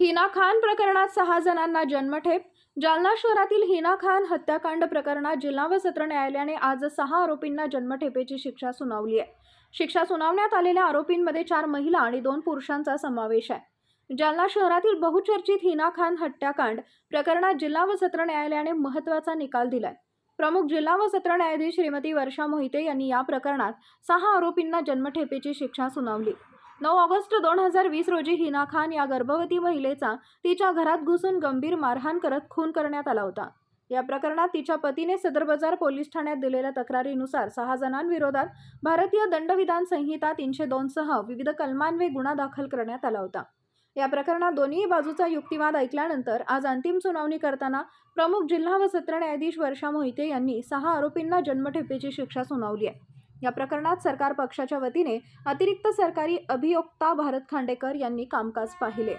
हिना खान प्रकरणात सहा जणांना जन्मठेप. जालना शहरातील हिना खान हत्याकांड प्रकरणात जिल्हा व सत्र न्यायालयाने आज सहा आरोपींना जन्मठेपेची शिक्षा सुनावली आहे. शिक्षा सुनावण्यात आलेल्या आरोपींमध्ये चार महिला आणि दोन पुरुषांचा समावेश आहे. जालना शहरातील बहुचर्चित हिना खान हत्याकांड प्रकरणात जिल्हा व सत्र न्यायालयाने महत्त्वाचा निकाल दिलाय. प्रमुख जिल्हा व सत्र न्यायाधीश श्रीमती वर्षा मोहिते यांनी या प्रकरणात सहा आरोपींना जन्मठेपेची शिक्षा सुनावली. नऊ ऑगस्ट दोन हजार वीस रोजी हिना खान या गर्भवती महिलेचा तिच्या घरात घुसून गंभीर मारहाण करत खून करण्यात आला होता. या प्रकरणात तिच्या पतीने सदर बाजार पोलीस ठाण्यात दिलेल्या तक्रारीनुसार सहा जणांविरोधात भारतीय दंडविधान संहिता तीनशे दोनसह विविध कलमांवे गुन्हा दाखल करण्यात आला होता. या प्रकरणात दोन्ही बाजूचा युक्तिवाद ऐकल्यानंतर आज अंतिम सुनावणी करताना प्रमुख जिल्हा व सत्र न्यायाधीश वर्षा मोहिते यांनी सहा आरोपींना जन्मठेपेची शिक्षा सुनावली आहे. या प्रकरणात सरकार पक्षाच्या वतीने अतिरिक्त सरकारी अभियोक्ता भारत खांडेकर यांनी कामकाज पाहिले.